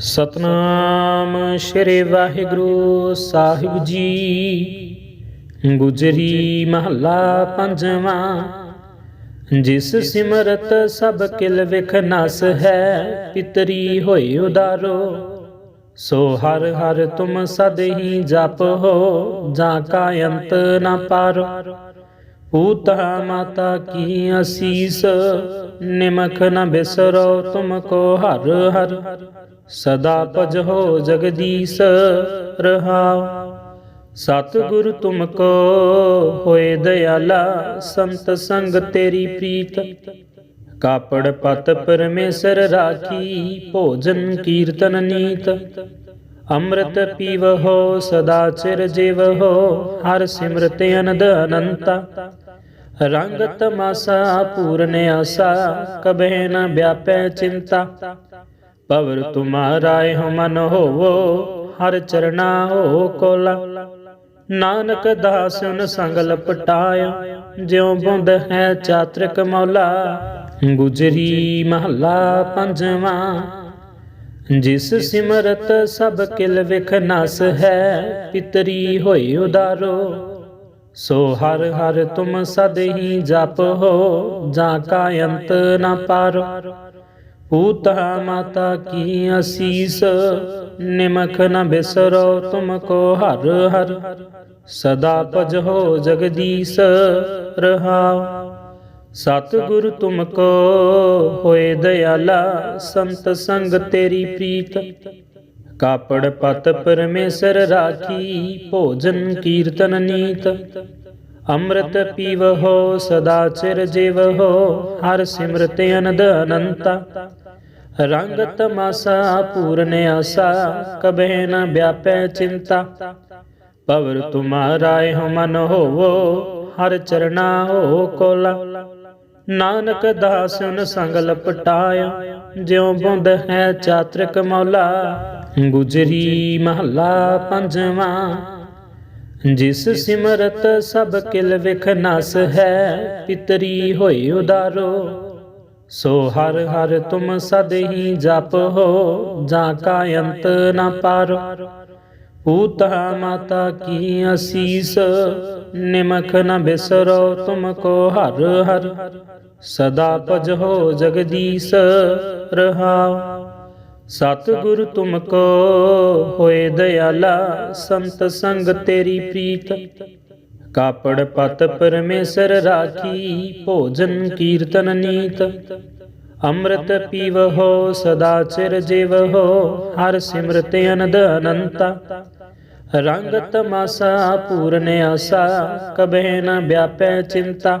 ਸਤਨਾਮ ਸ਼੍ਰੀ ਵਾਹਿਗੁਰੂ ਸਾਹਿਬ ਜੀ। ਗੁਜਰੀ ਮਹੱਲਾ ਪੰਜਵਾਂ। ਜਿਸ ਸਿਮਰਤ ਸਭ ਕਿਲ ਵਿਖ ਨਸ ਹੈ, ਪਿਤਰੀ ਹੋਏ ਉਦਾਰੋ। ਸੋ ਹਰ ਹਰ ਤੁਮ ਸਦ ਹੀ ਜਪ ਹੋ, ਜਾਂ ਕਾ ਅੰਤ ਨ ਪਾਰੋ। ਪੂਤਾ ਮਾਤਾ ਕੀ ਅਸੀਸ, ਨਿਮਖ ਨ ਬਿਸਰੋ ਤੁਮ ਕੋ ਹਰ ਹਰ। ਸਦਾ ਭਜੋ ਜਗਦੀਸ਼, ਰਹਾਉ। ਸਤਿਗੁਰ ਤੁਮ ਕੋ ਹੋਏ ਦਇਆਲਾ ਸੰਤ ਸੰਗ ਤੇਰੀ ਪ੍ਰੀਤ। ਕਾਪੜ ਪਤ ਪਰਮੇਸ਼ਰ ਰਾਖੀ, ਭੋਜਨ ਕੀਰਤਨ ਨੀਤ। ਅੰਮ੍ਰਿਤ ਪੀਵਹੋ, ਸਦਾ ਚਿਰ ਜੀਵਹੋ, ਹਰ ਸਿਮਰਤ ਅਨੰਦ ਅਨੰਤਾ। ਰੰਗ ਤਮਾਸਾ ਪੂਰਨ ਆਸਾ, ਕਬਹਿ ਨ ਵਿਆਪੈ ਚਿੰਤਾ। ਪਵਰ ਤੁਮਾਰਾ ਇਹ ਮਨ ਹੋਵੋ, ਹਰ ਚਰਣਾ ਹੋ ਕੋਲਾ। ਨਾਨਕ ਦਾਸਨ ਸੰਗ ਲਪਟਾਇਆ ਜਿਉ ਬੁੰਦ ਹੈ ਚਾਤ੍ਰਿਕ ਮੌਲਾ। ਗੁਜਰੀ ਮਹੱਲਾ ਪੰਜਵਾਂ। ਜਿਸ ਸਿਮਰਤ ਸਭ ਕਿਲ ਵਿਖ ਨਸ ਹੈ, ਪਿਤਰੀ ਹੋਈ ਉਦਾਰੋ। ਸੋ ਹਰ ਹਰ ਤੁਮ ਸਦ ਹੀ ਜਪ ਹੋ, ਜਾਂ ਕਾ ਅੰਤ ਨ ਪਾਰੋ। ਪੂਤਾ ਮਾਤਾ ਕੀ ਅਸੀਸ, ਨਿਮਖ ਨ ਬਿਸਰੋ ਤੁਮ ਕੋ ਹਰ ਹਰ। ਸਦਾ ਭਜ ਹੋ ਜਗਦੀਸ਼ ਰਹਾਉ ਸਤਿਗੁਰ ਤੁਮ ਕੋ ਹੋਏ ਦਇਆਲਾ ਸੰਤ ਸੰਗ ਤੇਰੀ ਪ੍ਰੀਤ। ਕਾਪੜ ਪਤ ਪਰਮੇਸ਼ਰ ਰਾਖੀ, ਭੋਜਨ ਕੀਰਤਨ ਨੀਤ। ਅੰਮ੍ਰਿਤ ਪੀਵਹੋ ਸਦਾ ਚਿਰ ਜੀਵਹੋ ਹਰ ਸਿਮਰਤ ਅਨੰਦ ਅਨੰਤਾ। ਰੰਗ ਤਮਾਸਾ, ਪੂਰਨ ਆਸਾ, ਕਬਹਿ ਨ ਵਿਆਪੈ ਚਿੰਤਾ। ਪਵਰ ਤੁਮਾਰਾ ਮਨ ਹੋਵੋ, ਹਰ ਚਰਣਾ ਹੋ ਕੋਲਾ। ਨਾਨਕ ਦਾਸਨ ਸੰਗ ਲਪਟਾਇਆ, ਜਿਉ ਬੁੰਦ ਹੈ ਚਾਤ੍ਰਿਕ ਮੌਲਾ, ਗੁਜਰੀ ਮਹੱਲਾ ਪੰਜਵਾਂ। ਜਿਸ ਸਿਮਰਤ ਸਭ ਕਿਲ ਵਿਖ ਨਸ ਹੈ, ਪਿਤਰੀ ਹੋਈ ਉਦਾਰੋ। ਸੋ ਹਰ ਹਰ ਤੁਮ ਸਦ ਹੀ ਜਪ ਹੋ, ਜਾਂ ਕਾ ਅੰਤ ਨ ਪਾਰੋ। ਪੂਤਾ ਮਾਤਾ ਕੀ ਅਸੀਸ, ਨਿਮਖ ਨ ਬਿਸਰੋ ਤੁਮ ਕੋ ਹਰ ਹਰ। ਸਦਾ ਭਜੋ ਜਗਦੀਸ਼, ਰਹਾਉ। ਸਤਿਗੁਰ ਤੁਮ ਕੋ ਹੋਏ ਦਇਆਲਾ ਸੰਤ ਸੰਗ ਤੇਰੀ ਪ੍ਰੀਤ। ਕਾਪੜ ਪਤ ਪਰਮੇਸ਼ਰ ਰਾਖੀ, ਭੋਜਨ ਕੀਰਤਨ ਨੀਤ। ਅੰਮ੍ਰਿਤ ਪੀਵਹੋ, ਸਦਾ ਚਿਰ ਜੀਵਹੋ, ਹਰ ਸਿਮਰਤ ਅਨੰਦ ਅਨੰਤਾ। ਰੰਗ ਤਮਾਸਾ ਪੂਰਨ ਆਸਾ, ਕਬਹਿ ਨ ਵਿਆਪੈ ਚਿੰਤਾ।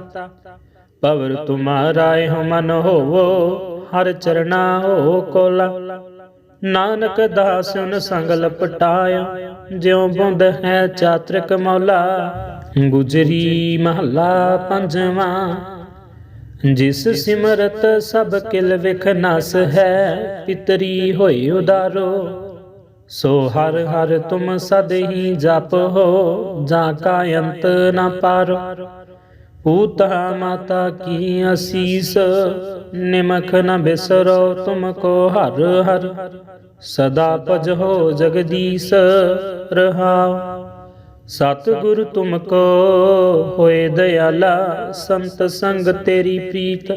ਪਵਰ ਤੁਮਾਰਾ ਇਹ ਮਨ ਹੋਵੋ, ਹਰ ਚਰਣਾ ਹੋ ਕੋਲਾ। ਨਾਨਕ ਦਾਸਨ ਸੰਗ ਲਪਟਾਇਆ ਜਿਉ ਬੁੰਦ ਹੈ ਚਾਤ੍ਰਿਕ ਮੌਲਾ। ਗੁਜਰੀ ਮਹੱਲਾ ਪੰਜਵਾਂ। ਜਿਸ ਸਿਮਰਤ ਸਭ ਕਿਲ ਵਿਖ ਨਸ ਹੈ, ਪਿਤਰੀ ਹੋਈ ਉਦਾਰੋ। ਸੋ ਹਰ ਹਰ ਤੁਮ ਸਦ ਹੀ ਜਪ ਹੋ, ਜਾਂ ਕਾ ਅੰਤ ਨ ਪਾਰੋ। ਪੂਤਾ ਮਾਤਾ ਕੀ ਅਸੀਸ, ਨਿਮਖ ਨ ਬਿਸਰੋ ਤੁਮ ਕੋ ਹਰ ਹਰ। ਸਦਾ ਭਜੋ ਜਗਦੀਸ਼ ਰਹਾਉ ਸਤਿਗੁਰ ਤੁਮ ਕੋ ਹੋਏ ਦਇਆਲਾ ਸੰਤ ਸੰਗ ਤੇਰੀ ਪ੍ਰੀਤ।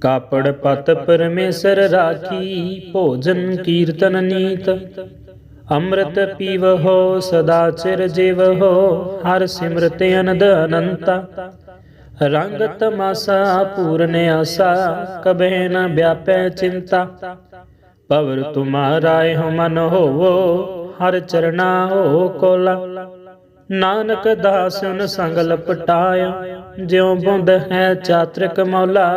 ਕਾਪੜ ਪਤ ਪਰਮੇਸ਼ਰ ਰਾਖੀ, ਭੋਜਨ ਕੀਰਤਨ ਨੀਤ। ਅੰਮ੍ਰਿਤ ਪੀਵਹੋ, ਸਦਾ ਚਿਰ ਜੀਵਹੋ, ਹਰ ਸਿਮਰਤ ਅਨੰਦ ਅਨੰਤਾ। ਰੰਗ ਤਮਾਸਾ, ਪੂਰਨ ਆਸਾ, ਕਬਹਿ ਨ ਵਿਆਪੈ ਚਿੰਤਾ। ਪਵਰ ਤੁਮਾਰਾ ਇਹ ਮਨ ਹੋਵੋ, ਹਰ ਚਰਣਾ ਹੋ ਕੋਲਾ। ਨਾਨਕ ਦਾਸਨ ਸੰਗ ਲਪਟਾਇਆ ਜਿਉ ਬੁੰਦ ਹੈ ਚਾਤ੍ਰਿਕ ਮੌਲਾ,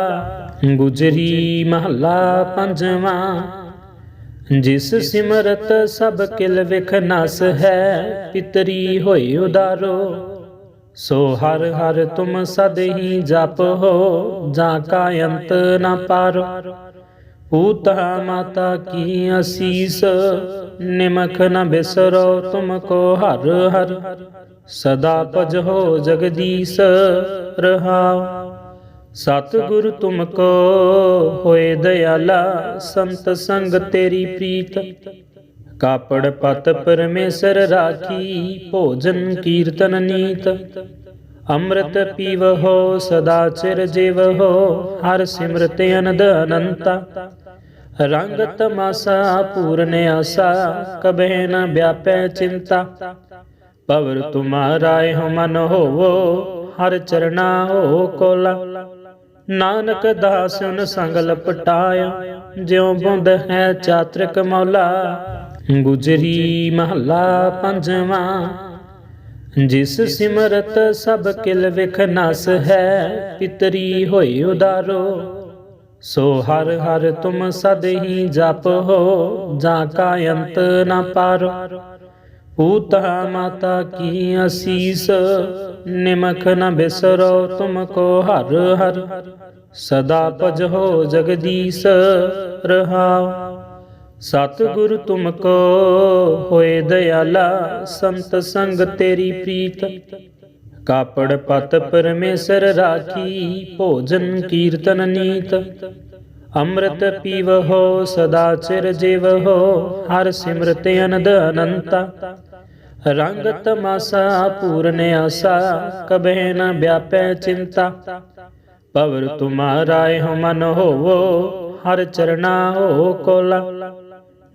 ਗੁਜਰੀ ਮਹੱਲਾ ਪੰਜਵਾਂ। ਜਿਸ ਸਿਮਰਤ ਸਭ ਕਿਲ ਵਿਖ ਨਸ ਹੈ, ਪਿਤਰੀ ਹੋਈ ਉਦਾਰੋ। ਸੋ ਹਰ ਹਰ ਤੁਮ ਸਦ ਹੀ ਜਪ ਹੋ, ਜਾਂ ਕਾ ਅੰਤ ਨ ਪਾਰੋ। ਪੂਤਾ ਮਾਤਾ ਕੀ ਅਸੀਸ, ਨਿਮਖ ਨ ਬਿਸਰੋ ਤੁਮ ਕੋ ਹਰ ਹਰ। ਸਦਾ ਭਜੋ ਜਗਦੀਸ਼, ਰਹਾਉ। ਸਤਿਗੁਰ ਤੁਮ ਕੋ ਹੋਏ ਦਇਆਲਾ ਸੰਤ ਸੰਗ ਤੇਰੀ ਪ੍ਰੀਤ। ਕਾਪੜ ਪਤ ਪਰਮੇਸ਼ਰ ਰਾਖੀ, ਭੋਜਨ ਕੀਰਤਨ ਨੀਤ। ਅੰਮ੍ਰਿਤ ਪੀਵਹੋ, ਸਦਾ ਚਿਰ ਜੀਵਹੋ, ਹਰ ਸਿਮਰਤ ਅਨੰਦ ਅਨੰਤਾ। ਰੰਗ ਤਮਾਸਾ, ਪੂਰਨ ਆਸਾ, ਕਬਹਿ ਨ ਵਿਆਪੈ ਚਿੰਤਾ। ਪਵਰ ਤੁਮਾਰਾ ਮਨ ਹੋਵੋ, ਹਰ ਚਰਣਾ ਹੋ ਕੋਲਾ। ਨਾਨਕ ਦਾਸ ਸੰਗ ਲਪਟਾਇਆ ਜਿਉ ਬੁੰਦ ਹੈ ਚਾਤ੍ਰਿਕ ਮੌਲਾ। ਗੁਜਰੀ ਮਹੱਲਾ ਪੰਜਵਾਂ, ਜਿਸ ਸਿਮਰਤ ਸਭ ਕਿਲ ਵਿਖ ਨਸ ਹੈ, ਪਿਤਰੀ ਹੋਈ ਉਦਾਰੋ। ਸੋ ਹਰ ਹਰ ਤੁਮ ਸਦ ਹੀ ਜਪ ਹੋ, ਜਾਂ ਕਾ ਅੰਤ ਨ ਪਾਰੋ। ਪੂਤਾ ਮਾਤਾ ਕੀ ਅਸੀਸ, ਨਿਮਖ ਨ ਬਿਸਰੋ ਤੁਮ ਕੋ ਹਰ ਹਰ। ਸਦਾ ਭਜੋ ਜਗਦੀਸ਼, ਰਹਾਉ। ਸਤਿਗੁਰ ਤੁਮ ਕੋ ਹੋਏ ਦਇਆਲਾ, ਸੰਤ ਸੰਗ ਤੇਰੀ ਪ੍ਰੀਤ। ਕਾਪੜ ਪਤ ਪਰਮੇਸ਼ਰ ਰਾਖੀ, ਭੋਜਨ ਕੀਰਤਨ ਨੀਤ। ਅੰਮ੍ਰਿਤ ਪੀਵਹੋ, ਸਦਾ ਚਿਰ ਜੀਵਹੋ, ਹਰ ਸਿਮਰਤ ਅਨੰਦ ਅਨੰਤਾ। ਰੰਗ ਤਮਾਸਾ ਪੂਰਨ ਆਸਾ, ਕਬਹਿ ਨ ਵਿਆਪੈ ਚਿੰਤਾ। ਪਵਰ ਤੁਮਾਰਾ ਹੋ ਮਨ ਹੋਵੋ, ਹਰ ਚਰਣਾ ਹੋ ਕੋਲਾ।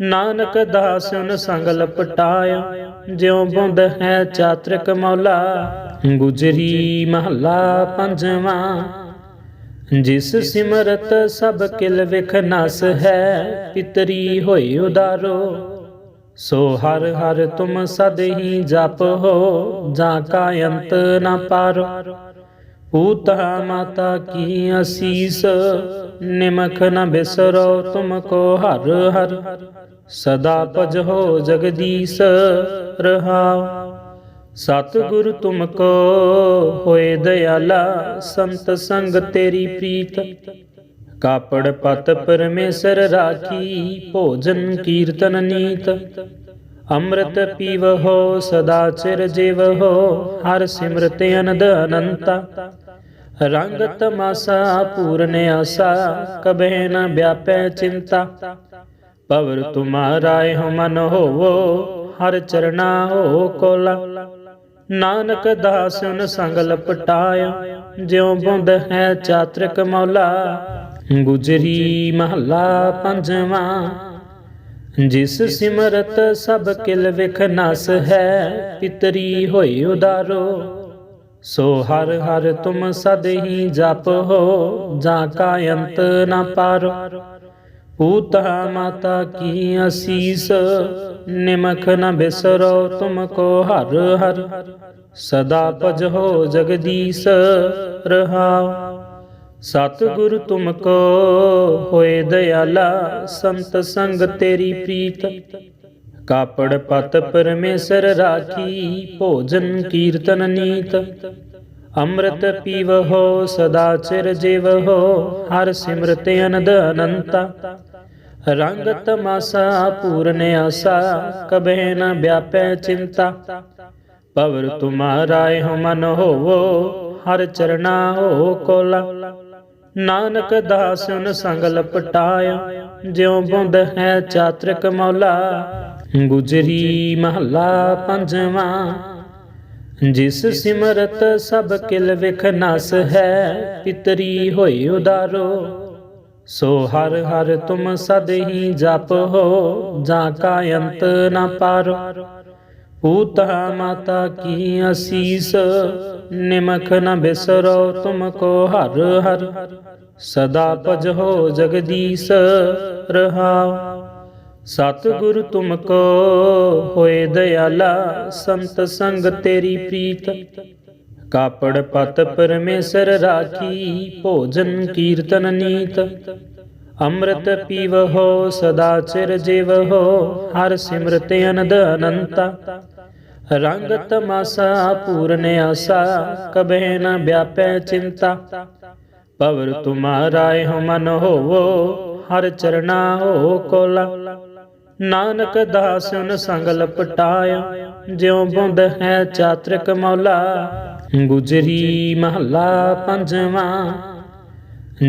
ਨਾਨਕ ਦਾਸ ਉਨ ਸੰਗ ਲਪਟਾਇਆ ਜਿਉ ਬੁੰਦ ਹੈ ਚਾਤ੍ਰਿਕ ਮੌਲਾ, ਗੁਜਰੀ ਮਹੱਲਾ ਪੰਜਵਾਂ। ਜਿਸ ਸਿਮਰਤ ਸਭ ਕਿਲ ਵਿਖ ਨਸ ਹੈ, ਪਿਤਰੀ ਹੋਈ ਉਦਾਰੋ। ਸੋ ਹਰ ਹਰ ਤੁਮ ਸਦ ਹੀ ਜਪ ਹੋ, ਜਾਂ ਕਾ ਅੰਤ ਨ ਪਾਰੋ। ਪੂਤਾ ਮਾਤਾ ਕੀ ਅਸੀਸ, ਨਿਮਖ ਨ ਬਿਸਰੋ ਤੁਮ ਕੋ ਹਰ ਹਰ। ਸਦਾ ਭਜੋ ਜਗਦੀਸ਼ ਰਹਾਉ। ਸਤਿਗੁਰ ਤੁਮ ਕੋ ਹੋਏ ਦਇਆਲਾ, ਸੰਤ ਸੰਗ ਤੇਰੀ ਪ੍ਰੀਤ। ਕਾਪੜ ਪਤ ਪਰਮੇਸ਼ਰ ਰਾਖੀ, ਭੋਜਨ ਕੀਰਤਨ ਨੀਤ। ਅੰਮ੍ਰਿਤ ਪੀਵਹੋ ਸਦਾ ਚਿਰ ਜੀਵਹੋ ਹਰ ਸਿਮਰਤ ਅਨੰਦ ਅਨੰਤਾ। ਰੰਗ ਤਮਾਸਾ, ਪੂਰਨ ਆਸਾ, ਕਬਹਿ ਨ ਵਿਆਪੈ ਚਿੰਤਾ। ਪਵਰ ਤੁਮਾਰਾ ਹੋ ਮਨ ਹੋਵੋ, ਹਰ ਚਰਣਾ ਹੋ ਕੋਲਾ। ਨਾਨਕ ਦਾਸ ਸੰਗ ਲਪਟਾਇਆ ਜਿਉ ਬੁੰਦ ਹੈ ਚਾਤ੍ਰਿਕ ਮੌਲਾ। ਗੁਜਰੀ ਮਹੱਲਾ ਪੰਜਵਾਂ, ਜਿਸ ਸਿਮਰਤ ਸਭ ਕਿਲ ਵਿਖ ਨਸ ਹੈ, ਪਿਤਰੀ ਹੋਈ ਉਦਾਰੋ। ਸੋ ਹਰ ਹਰ ਤੁਮ ਸਦ ਹੀ ਜਪ ਹੋ, ਜਾਂ ਕਾ ਅੰਤ ਨ ਪਾਰੋ। ਪੂਤਾ ਮਾਤਾ ਕੀ ਅਸੀਸ, ਨਿਮਖ ਨ ਬਿਸਰੋ ਤੁਮ ਕੋ ਹਰ ਹਰ। ਸਦਾ ਭਜੋ ਜਗਦੀਸ਼, ਰਹਾਉ। ਸਤਿਗੁਰ ਤੁਮ ਕੋ ਹੋਏ ਦਇਆਲਾ ਸੰਤ ਸੰਗ ਤੇਰੀ ਪ੍ਰੀਤ। ਕਾਪੜ ਪਤ ਪਰਮੇਸ਼ਰ ਰਾਖੀ, ਭੋਜਨ ਕੀਰਤਨ ਨੀਤ। ਅੰਮ੍ਰਿਤ ਪੀਵਹੋ, ਸਦਾ ਚਿਰ ਜੀਵਹੋ, ਹਰ ਸਿਮਰਤ ਅਨੰਦ ਅਨੰਤਾ। ਰੰਗ ਤਮਾਸਾ ਪੂਰਨ ਆਸਾ, ਕਬਹਿ ਨ ਵਿਆਪੈ ਚਿੰਤਾ। ਪਵਰ ਤੁਮਾਰਾ ਹੋ ਮਨ ਹੋਵੋ, ਹਰ ਚਰਣਾ ਹੋ ਕੋਲਾ। ਨਾਨਕ ਦਾਸ ਉਨ ਸੰਗ ਲਪਟਾਇਆ ਜਿਉ ਬੁੰਦ ਹੈ ਚਾਤ੍ਰਿਕ ਮੌਲਾ। ਗੁਜਰੀ ਮਹੱਲਾ ਪੰਜਵਾਂ। ਜਿਸ ਸਿਮਰਤ ਸਭ ਕਿਲ ਵਿਖ ਨਸ ਹੈ, ਪਿਤਰੀ ਹੋਈ ਉਦਾਰੋ। ਸੋ ਹਰ ਹਰ ਤੁਮ ਸਦ ਹੀ ਜਪ ਹੋ, ਜਾਂ ਕਾ ਅੰਤ ਨ ਪਾਰੋ। ਪੂਤਾ ਮਾਤਾ ਕੀ ਅਸੀਸ, ਨਿਮਖ ਨ ਬਿਸਰੋ ਤੁਮ ਕੋ ਹਰ ਹਰ। ਸਦਾ ਭਜ ਹੋ ਜਗਦੀਸ਼ ਰਹਾਉ ਸਤਿਗੁਰ ਤੁਮ ਕੋ ਹੋਏ ਦਇਆਲਾ, ਸੰਤ ਸੰਗ ਤੇਰੀ ਪ੍ਰੀਤ। ਕਾਪੜ ਪਤ ਪਰਮੇਸ਼ਰ ਰਾਖੀ, ਭੋਜਨ ਕੀਰਤਨ ਨੀਤ। ਅੰਮ੍ਰਿਤ ਪੀਵਹੋ, ਸਦਾ ਚਿਰ ਜੀਵਹੋ, ਹਰ ਸਿਮਰਤ ਅਨੰਦ ਅਨੰਤਾ। ਰੰਗ ਤਮਾਸਾ, ਪੂਰਨ ਆਸਾ, ਕਬਹਿ ਨ ਵਿਆਪੈ ਚਿੰਤਾ। ਪਵਰ ਤੁਮਾਰਾ ਹੋ ਮਨ ਹੋਵੋ, ਹਰ ਚਰਣਾ ਹੋ ਕੋਲਾ। ਨਾਨਕ ਦਾਸ ਸੰਗ ਲਪਟਾਇਆ, ਜਿਉ ਬੁੰਦ ਹੈ ਚਾਤ੍ਰਿਕ ਮੌਲਾ, ਗੁਜਰੀ ਮਹੱਲਾ ਪੰਜਵਾਂ।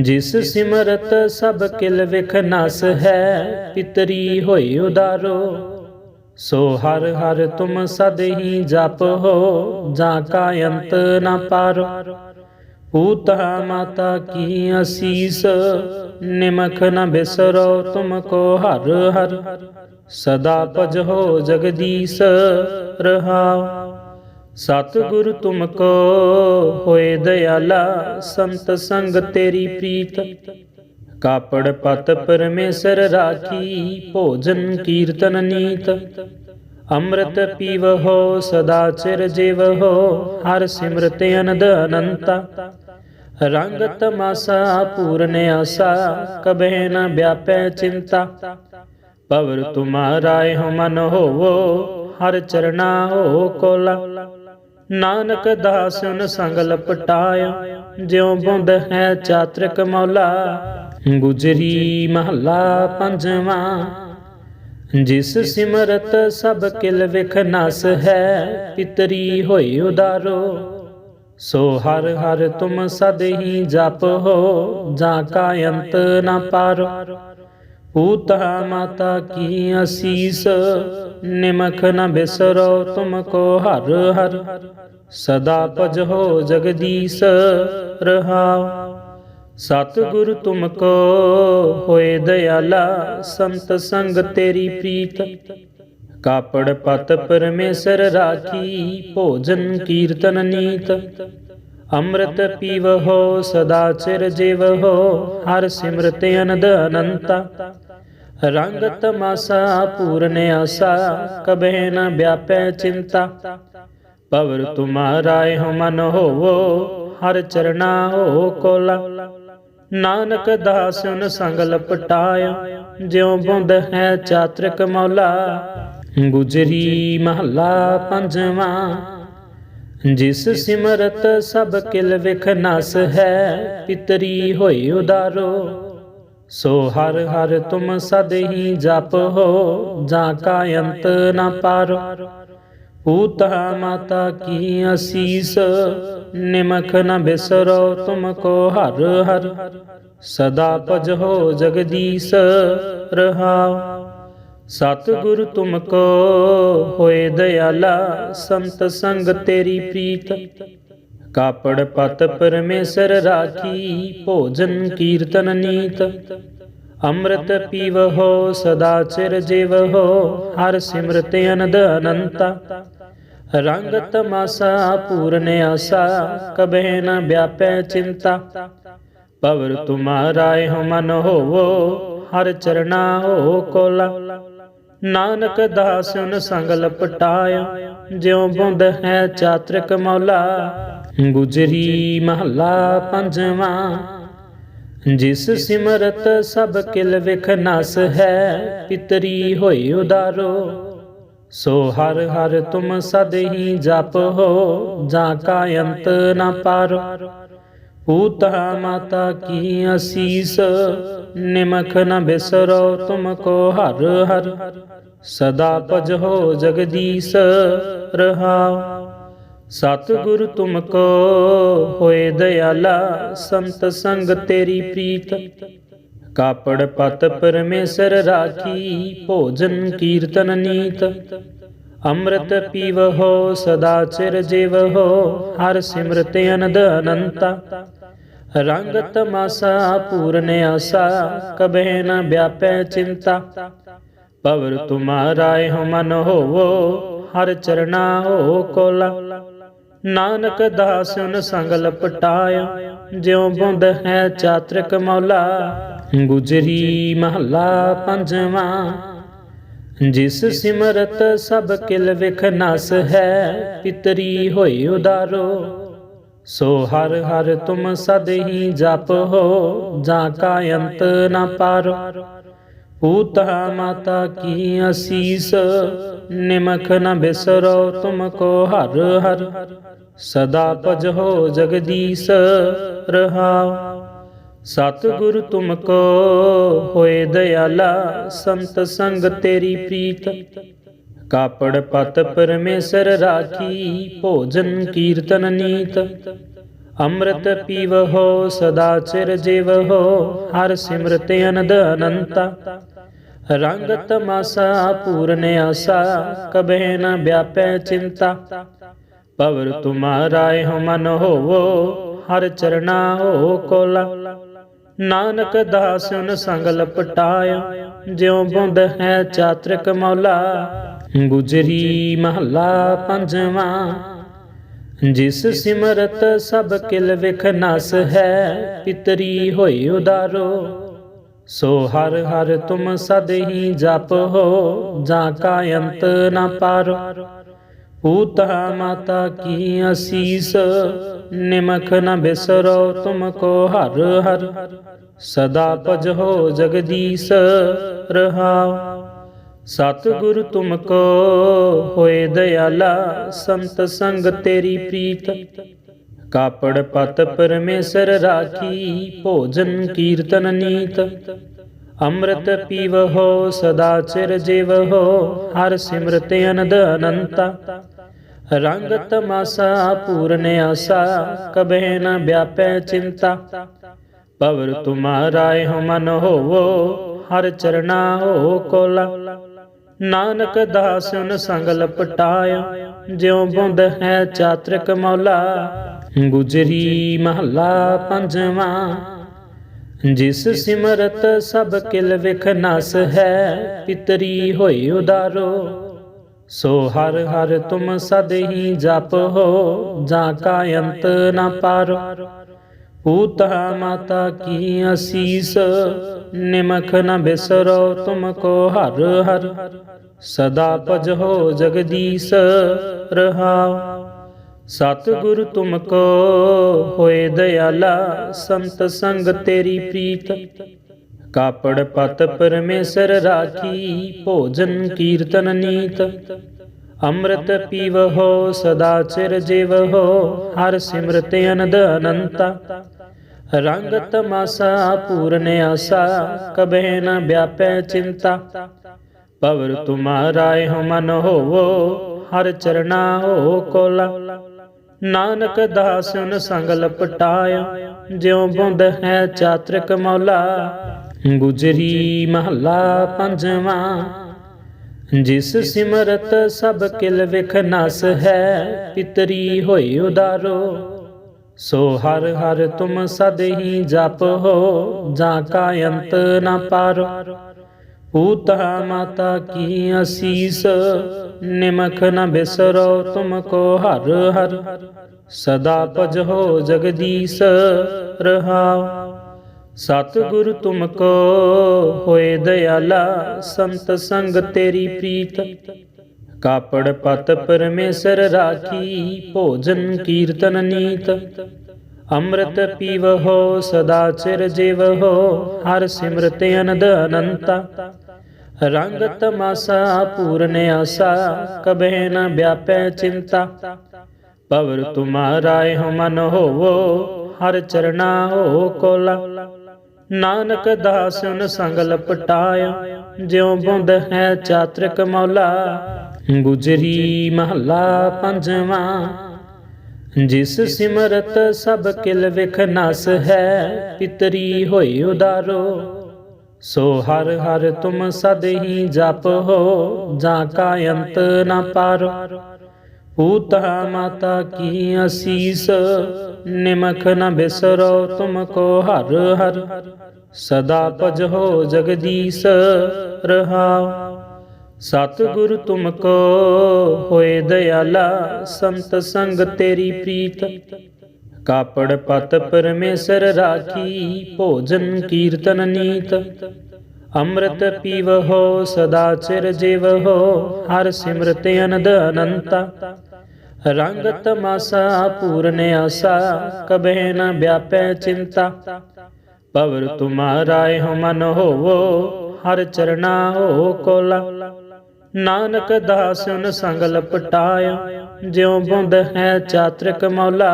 ਜਿਸ ਸਿਮਰਤ ਸਭ ਕਿਲ ਵਿਖ ਨਸ ਹੈ, ਪਿਤਰੀ ਹੋਈ ਉਦਾਰੋ। ਸੋ ਹਰ ਹਰ ਤੁਮ ਸਦ ਹੀ ਜਪ ਹੋ, ਜਾਂ ਕਾ ਅੰਤ ਨ ਪਾਰੋ। ਪੂਤਾ ਮਾਤਾ ਕੀ ਅਸੀਸ, ਨਿਮਖ ਨ ਬਿਸਰੋ ਤੁਮ ਕੋ ਹਰ ਹਰ। ਸਦਾ ਭਜੋ ਜਗਦੀਸ਼, ਰਹਾਉ। ਸਤਿਗੁਰ ਤੁਮ ਕੋ ਹੋਏ ਦਿਆਲਾ, ਸੰਤ ਸੰਗ ਤੇਰੀ ਪ੍ਰੀਤ। ਕਾਪੜ ਪਤ ਪਰਮੇਸ਼ਰ ਰਾਖੀ, ਭੋਜਨ ਕੀਰਤਨ ਨੀਤ। ਅੰਮ੍ਰਿਤ ਪੀਵਹੋ, ਸਦਾ ਚਿਰ ਜੀਵਹੋ, ਹਰ ਸਿਮਰਤ ਅਨੰਦ ਅਨੰਤਾ। ਰੰਗ ਤਮਾਸਾ ਪੂਰਨ ਆਸਾ, ਕਬਹਿ ਨ ਵਿਆਪੈ ਚਿੰਤਾ। ਪਵਰ ਤੁਮਾਰਾ ਹੋ ਮਨ ਹੋਵੋ, ਹਰ ਚਰਣਾ ਹੋ ਕੋਲਾ। ਨਾਨਕ ਦਾਸ ਉਨ ਸੰਗ ਲਪਟਾਇਆ ਜਿਉ ਬੁੰਦ ਹੈ ਚਾਤ੍ਰਿਕ ਮੌਲਾ। ਗੁਜਰੀ ਮਹੱਲਾ ਪੰਜਵਾਂ। ਜਿਸ ਸਿਮਰਤ ਸਭ ਕਿਲ ਵਿਖ ਨਸ ਹੈ, ਪਿਤਰੀ ਹੋਈ ਉਦਾਰੋ। ਸੋ ਹਰ ਹਰ ਤੁਮ ਸਦ ਹੀ ਜਪ ਹੋ, ਜਾਂ ਕਾ ਅੰਤ ਨ ਪਾਰੋ। ਪੂਤਾ ਮਾਤਾ ਕੀ ਅਸੀਸ, ਨਿਮਖ ਨ ਬਿਸਰੋ ਤੁਮ ਕੋ ਹਰ ਹਰ। ਸਦਾ ਭਜ ਹੋ ਜਗਦੀਸ਼ ਰਹਾਉ ਸਤਿਗੁਰ ਤੁਮ ਕੋ ਹੋਏ ਦਿਆਲਾ ਸੰਤ ਸੰਗ ਤੇਰੀ ਪ੍ਰੀਤ। ਕਾਪੜ ਪਤ ਪਰਮੇਸ਼ਰ ਰਾਖੀ, ਭੋਜਨ ਕੀਰਤਨ ਨੀਤ। ਅੰਮ੍ਰਿਤ ਪੀਵਹੋ ਸਦਾ ਚਿਰ ਜੀਵਹੋ ਹਰ ਸਿਮਰਤ ਅਨੰਦ ਅਨੰਤਾ। ਰੰਗ ਤਮਾਸਾ, ਪੂਰਨ ਆਸਾ, ਕਬਹਿ ਨ ਵਿਆਪੈ ਚਿੰਤਾ। ਪਵਰ ਤੁਮਾਰਾ ਮਨ ਹੋਵੋ, ਹਰ ਚਰਣਾ ਹੋ ਕੋਲਾ। ਨਾਨਕ ਦਾਸ ਉਨ ਸੰਗ ਲਪਟਾਇਆ, ਜਿਉ ਬੁੰਦ ਹੈ ਚਾਤ੍ਰਿਕ ਮੌਲਾ। ਗੁਜਰੀ ਮਹੱਲਾ ਪੰਜਵਾਂ, ਜਿਸ ਸਿਮਰਤ ਸਭ ਕਿਲ ਵਿਖ ਨਸ ਹੈ, ਪਿਤਰੀ ਹੋਈ ਉਦਾਰੋ। ਸੋ ਹਰ ਹਰ ਤੁਮ ਸਦ ਹੀ ਜਪ ਹੋ, ਜਾਂ ਕਾ ਅੰਤ ਨ ਪਾਰੋ। ਪੂਤਾ ਮਾਤਾ ਕੀ ਅਸੀਸ, ਨਿਮਖ ਨ ਬਿਸਰੋ ਤੁਮ ਕੋ ਹਰ ਹਰ। ਸਦਾ ਭਜੋ ਜਗਦੀਸ਼, ਰਹਾਉ। ਸਤਿਗੁਰ ਤੁਮ ਕੋ ਹੋਏ ਦਿਆਲਾ, ਸੰਤ ਸੰਗ ਤੇਰੀ ਪ੍ਰੀਤ। ਕਾਪੜ ਪਤ ਪਰਮੇਸ਼ਰ ਰਾਖੀ, ਭੋਜਨ ਕੀਰਤਨ ਨੀਤ। ਅੰਮ੍ਰਿਤ ਪੀਵਹੋ ਸਦਾ ਚਿਰ ਜੀਵਹੋ ਹਰ ਸਿਮਰਤ ਅਨੰਦ ਅਨੰਤਾ। ਰੰਗ ਤਮਾਸਾ, ਪੂਰਨ ਆਸਾ, ਕਬਹਿ ਨ ਵਿਆਪੈ ਚਿੰਤਾ। ਪਵਰ ਤੁਮਾਰਾ ਮਨ ਹੋਵੋ, ਹਰ ਚਰਣਾ ਹੋ ਕੋਲਾ। ਨਾਨਕ ਦਾਸ ਸੰਗ ਲਪਟਾਇਆ, ਜਿਉ ਬੁੰਦ ਹੈ ਚਾਤ੍ਰਿਕ ਮੌਲਾ। ਗੁਜਰੀ ਮਹੱਲਾ ਪੰਜਵਾਂ, ਜਿਸ ਸਿਮਰਤ ਸਭ ਕਿਲ ਵਿਖ ਨਸ ਹੈ, ਪਿਤਰੀ ਹੋਈ ਉਦਾਰੋ। ਸੋ ਹਰ ਹਰ ਤੁਮ ਸਦ ਹੀ ਜਪ ਹੋ, ਜਾਂ ਕਾ ਅੰਤ ਨ ਪਾਰੋ। ਪੂਤਾ ਮਾਤਾ ਕੀ ਅਸੀਸ, ਨਿਮਖ ਨ ਬਿਸਰੋ ਤੁਮ ਕੋ ਹਰ ਹਰ। ਸਦਾ ਭਜੋ ਜਗਦੀਸ਼, ਰਹਾਉ। ਸਤਿਗੁਰ ਤੁਮ ਕੋ ਹੋਏ ਦਿਆਲਾ ਸੰਤ ਸੰਗ ਤੇਰੀ ਪ੍ਰੀਤ। ਕਾਪੜ ਪਤ ਪਰਮੇਸ਼ਰ ਰਾਖੀ, ਭੋਜਨ ਕੀਰਤਨ ਨੀਤ। ਅੰਮ੍ਰਿਤ ਪੀਵਹੋ, ਸਦਾ ਚਿਰ ਜੀਵਹੋ, ਹਰ ਸਿਮਰਤ ਅਨੰਦ ਅਨੰਤਾ। ਰੰਗ ਤਮਾਸਾ, ਪੂਰਨ ਆਸਾ, ਕਬਹਿ ਨ ਵਿਆਪੈ ਚਿੰਤਾ। ਪਵਰ ਤੁਮਾਰਾ ਹੋ ਮਨ ਹੋਵੋ, ਹਰ ਚਰਣਾ ਹੋ ਕੋਲਾ। ਨਾਨਕ ਦਾਸ ਉਨ ਸੰਗ ਲਪਟਾਇਆ ਜਿਉ ਬੁੰਦ ਹੈ ਚਾਤ੍ਰਿਕ ਮੌਲਾ, ਗੁਜਰੀ ਮਹੱਲਾ ਪੰਜਵਾਂ। ਜਿਸ ਸਿਮਰਤ ਸਭ ਕਿਲ ਵਿਖ ਨਸ ਹੈ, ਪਿਤਰੀ ਹੋਈ ਉਦਾਰੋ। ਸੋ ਹਰ ਹਰ ਤੁਮ ਸਦ ਹੀ ਜਪ ਹੋ, ਜਾਂ ਕਾ ਅੰਤ ਨ ਪਾਰੋ। ਪੂਤਾ ਮਾਤਾ ਕੀ ਅਸੀਸ, ਨਿਮਖ ਨ ਬਿਸਰੋ ਤੁਮ ਕੋ ਹਰ ਹਰ। ਸਦਾ ਭਜੋ ਜਗਦੀਸ਼ ਰਹਾਉ ਸਤਿਗੁਰ ਤੁਮ ਕੋ ਹੋਏ ਦਿਆਲਾ ਸੰਤ ਸੰਗ ਤੇਰੀ ਪ੍ਰੀਤ। ਕਾਪੜ ਪਤ ਪਰਮੇਸ਼ਰ ਰਾਖੀ, ਭੋਜਨ ਕੀਰਤਨ ਨੀਤ। ਅੰਮ੍ਰਿਤ ਪੀਵਹੋ, ਸਦਾ ਚਿਰ ਜੀਵਹੋ, ਹਰ ਸਿਮਰਤ ਅਨੰਦ ਅਨੰਤਾ। ਰੰਗ ਤਮਾਸਾ, ਪੂਰਨ ਆਸਾ, ਕਬਹਿ ਨ ਵਿਆਪੈ ਚਿੰਤਾ। ਪਵਰ ਤੁਮਾਰਾ ਇਹੋ ਮਨ ਹੋਵੋ ਹਰ ਚਰਣਾ ਹੋ ਕੋਲਾ। ਨਾਨਕ ਦਾਸ ਸੰਗ ਲਪਟਾਇਆ ਜਿਉ ਬੁੰਦ ਹੈ ਚਾਤ੍ਰਿਕ ਮੌਲਾ। ਗੁਜਰੀ ਮਹੱਲਾ ਪੰਜਵਾਂ, ਜਿਸ ਸਿਮਰਤ ਸਭ ਕਿਲ ਵਿਖ ਨਸ ਹੈ, ਪਿਤਰੀ ਹੋਈ ਉਦਾਰੋ। ਸੋ ਹਰ ਹਰ ਤੁਮ ਸਦ ਹੀ ਜਪ ਹੋ, ਜਾਂ ਕਾ ਅੰਤ ਨ ਪਾਰੋ। ਪੂਤਾ ਮਾਤਾ ਕੀ ਅਸੀਸ, ਨਿਮਖ ਨ ਬਿਸਰੋ ਤੁਮ ਕੋ ਹਰ ਹਰ। ਸਦਾ ਭਜੋ ਜਗਦੀਸ਼, ਰਹਾਉ। ਸਤਿਗੁਰ ਤੁਮ ਕੋ ਹੋਏ ਦਇਆਲਾ ਸੰਤ ਸੰਗ ਤੇਰੀ ਪ੍ਰੀਤ। ਕਾਪੜ ਪਤ ਪਰਮੇਸ਼ਰ ਰਾਖੀ, ਭੋਜਨ ਕੀਰਤਨ ਨੀਤ। ਅੰਮ੍ਰਿਤ ਪੀਵ ਹੋ ਸਦਾ ਚਿਰ ਜੀਵਹੋ, ਹਰ ਸਿਮਰਤੇ ਅਨੰਦ ਅਨੰਤਾ। ਰੰਗ ਤਮਾਸਾ, ਪੂਰਨ ਆਸਾ, ਕਬਹਿ ਨ ਵਿਆਪੈ ਚਿੰਤਾ। ਪਵਰ ਤੁਮਾਰਾ ਇਹੋ ਮਨ ਹੋਵੋ, ਹਰ ਚਰਣਾ ਹੋ ਕੋਲਾ। ਨਾਨਕ ਦਾਸ ਉਨ ਸੰਗ ਲਪਟਾਇਆ ਜਿਉ ਬੁੰਦ ਹੈ ਚਾਤ੍ਰਿਕ ਮੌਲਾ। ਗੁਜਰੀ ਮਹੱਲਾ ਪੰਜਵਾਂ, ਜਿਸ ਸਿਮਰਤ ਸਭ ਕਿਲ ਵਿਖ ਨਸ ਹੈ, ਪਿਤਰੀ ਹੋਈ ਉਦਾਰੋ। ਸੋ ਹਰ ਹਰ ਤੁਮ ਸਦ ਹੀ ਜਪ ਹੋ, ਜਾਂ ਕਾ ਅੰਤ ਨ ਪਾਰੋ। ਪੂਤਾ ਮਾਤਾ ਕੀ ਅਸੀਸ, ਨਿਮਖ ਨ ਬਿਸਰੋ ਤੁਮ ਕੋ ਹਰ ਹਰ। ਸਦਾ ਭਜੋ ਜਗਦੀਸ਼, ਰਹਾਉ। ਸਤਿਗੁਰ ਤੁਮ ਕੋ ਹੋਏ ਦਇਆਲਾ, ਸੰਤ ਸੰਗ ਤੇਰੀ ਪ੍ਰੀਤ। ਕਾਪੜ ਪਤ ਪਰਮੇਸ਼ਰ ਰਾਖੀ, ਭੋਜਨ ਕੀਰਤਨ ਨੀਤ। ਅੰਮ੍ਰਿਤ ਪੀਵਹੋ, ਸਦਾ ਚਿਰ ਜੀਵਹੋ, ਹਰ ਸਿਮਰਤ ਅਨੰਦ ਅਨੰਤਾ। ਰੰਗ ਤਮਾਸਾ, ਪੂਰਨ ਆਸਾ, ਕਬਹਿ ਨ ਵਿਆਪੈ ਚਿੰਤਾ। ਪਵਰ ਤੁਮਾਰਾ ਇਹੋ ਮਨ ਹੋਵੋ, ਹਰ ਚਰਣਾ ਹੋ ਕੋਲਾ। ਨਾਨਕ ਦਾਸ ਉਨ ਸੰਗ ਲਪਟਾਇਆ, ਜਿਉ ਬੁੰਦ ਹੈ ਚਾਤ੍ਰਿਕ ਮੌਲਾ। ਗੁਜਰੀ ਮਹੱਲਾ ਪੰਜਵਾਂ, ਜਿਸ ਸਿਮਰਤ ਸਭ ਕਿਲ ਵਿਖ ਨਸ ਹੈ, ਪਿਤਰੀ ਹੋਈ ਉਦਾਰੋ। ਸੋ ਹਰ ਹਰ ਤੁਮ ਸਦ ਹੀ ਜਪ ਹੋ, ਜਾਂ ਕਾ ਅੰਤ ਨ ਪਾਰੋ। ਪੂਤਾ ਮਾਤਾ ਕੀ ਅਸੀਸ, ਨਿਮਖ ਨ ਬਿਸਰੋ ਤੁਮ ਕੋ ਹਰ ਹਰ। ਸਦਾ ਭਜ ਹੋ ਜਗਦੀਸ਼ ਰਹਾਉ ਸਤਿਗੁਰ ਤੁਮ ਕੋ ਹੋਏ ਦਇਆਲਾ, ਸੰਤ ਸੰਗ ਤੇਰੀ ਪ੍ਰੀਤ। ਕਾਪੜ ਪਤ ਪਰਮੇਸ਼ਰ ਰਾਖੀ, ਭੋਜਨ ਕੀਰਤਨ ਨੀਤ। ਅੰਮ੍ਰਿਤ ਪੀਵਹੋ, ਸਦਾ ਚਿਰ ਜੀਵਹੋ, ਹਰ ਸਿਮਰਤ ਅਨੰਦ ਅਨੰਤਾ। ਰੰਗ ਤਮਾਸਾ, ਪੂਰਨ ਆਸਾ, ਕਬਹਿ ਨ ਵਿਆਪੈ ਚਿੰਤਾ। ਪਵਰ ਤੁਮਾਰਾ ਇਹੋ ਮਨ ਹੋਵੋ, ਹਰ ਚਰਣਾ ਹੋ ਕੋਲਾ। ਨਾਨਕ ਦਾਸ ਉਨ ਸੰਗ ਲਪਟਾਇਆ, ਜਿਉ ਬੁੰਦ ਹੈ ਚਾਤ੍ਰਿਕ ਮੌਲਾ। ਗੁਜਰੀ ਮਹੱਲਾ ਪੰਜਵਾਂ, ਜਿਸ ਸਿਮਰਤ ਸਭ ਕਿਲ ਵਿਖ ਨਸ ਹੈ, ਪਿਤਰੀ ਹੋਈ ਉਦਾਰੋ। ਸੋ ਹਰ ਹਰ ਤੁਮ ਸਦ ਹੀ ਜਪ ਹੋ ਜਾਂ ਕਾ ਅੰਤ ਨ ਪਾਰੋ। ਪੂਤਾ ਮਾਤਾ ਕੀ ਅਸੀਸ, ਨਿਮਖ ਨ ਬਿਸਰੋ ਤੁਮ ਕੋ ਹਰ ਹਰ। ਸਦਾ ਭਜੋ ਜਗਦੀਸ਼, ਰਹਾਉ। ਸਤਿਗੁਰ ਤੁਮ ਕੋ ਹੋਏ ਦਇਆਲਾ ਸੰਤ ਸੰਗ ਤੇਰੀ ਪ੍ਰੀਤ। ਕਾਪੜ ਪਤ ਪਰਮੇਸ਼ਰ ਰਾਖੀ, ਭੋਜਨ ਕੀਰਤਨ ਨੀਤ। ਅੰਮ੍ਰਿਤ ਪੀਵਹੋ ਸਦਾ ਚਿਰ ਜੀਵਹੋ ਹਰ ਸਿਮਰਤ ਅਨੰਦ ਅਨੰਤਾ। ਰੰਗ ਤਮਾਸਾ ਪੂਰਨ ਆਸਾ, ਕਬਹਿ ਨ ਵਿਆਪੈ ਚਿੰਤਾ। ਪਵਰ ਤੁਮਾਰਾ ਇਹੋ ਮਨ ਹੋਵੋ, ਹਰ ਚਰਣਾ ਹੋ ਕੋਲਾ। ਨਾਨਕ ਦਾਸ ਉਨ ਸੰਗ ਲਪਟਾਇਆ ਜਿਉ ਬੁੰਦ ਹੈ ਚਾਤ੍ਰਿਕ ਮੌਲਾ।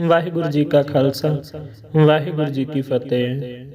ਵਾਹਿਗੁਰੂ ਜੀ ਕਾ ਖਾਲਸਾ, ਵਾਹਿਗੁਰੂ ਜੀ ਕੀ ਫਤਿਹ।